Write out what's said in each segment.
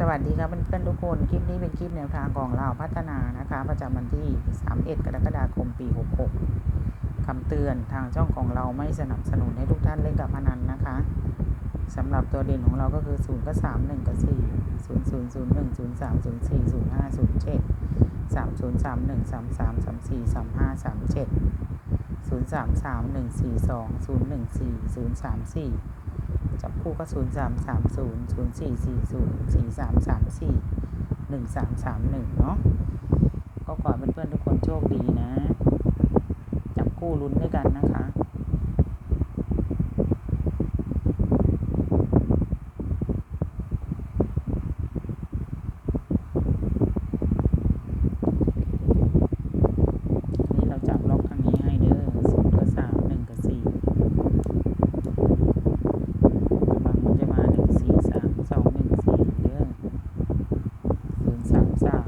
สวัสดีครับเพื่อนๆทุกคน คลิปนี้เป็นคลิปแนวทางของเราพัฒนานะคะ ประจำวันที่ 31 กรกฎาคม ปี 66คำเตือนทางช่องของเราไม่สนับสนุนให้ทุกท่านเล่นกับพนันนะคะสำหรับตัวเด่นของเราก็คือ 0ก็3 1ก็4 0 0 0 1 0 3 0 4 0 5 0 7 3 0 3 1 3 3 3 4 3 5 3 7 0 3 3 1 4 2 0 1 4 0 3 4 จับคู่ก็ศูนย์สามสามศูนย์ศูนย์สี่สี่ศูนย์สี่สามสามสี่หนึ่งสามสามหนึ่งเนาะก็ขอให้เพื่อนๆทุกคนโชคดีนะ จับคู่ลุ้นด้วยกันนะคะ นี่เราจับล็อกทางนี้ให้เด้อศูนย์กับสามหนึ่งกับสี่ บางมันจะมาหนึ่งสี่สามสองหนึ่งสี่เด้อศูนย์สามสาม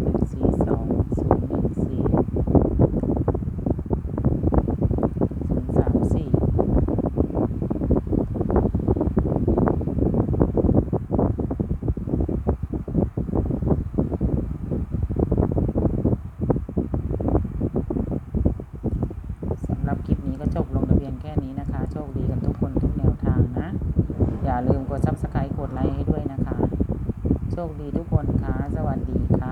หนึ่งสี่สองศูนย์หนึ่งสี่ศูนย์สามสี่สำหรับคลิปนี้ก็จบลงแต่เพียงแค่นี้นะคะ โชคดีกันทุกคนทุกแนวทางนะ อย่าลืมกด subscribe กดไลค์ให้ด้วยนะคะ โชคดีทุกคนค่ะ สวัสดีค่ะ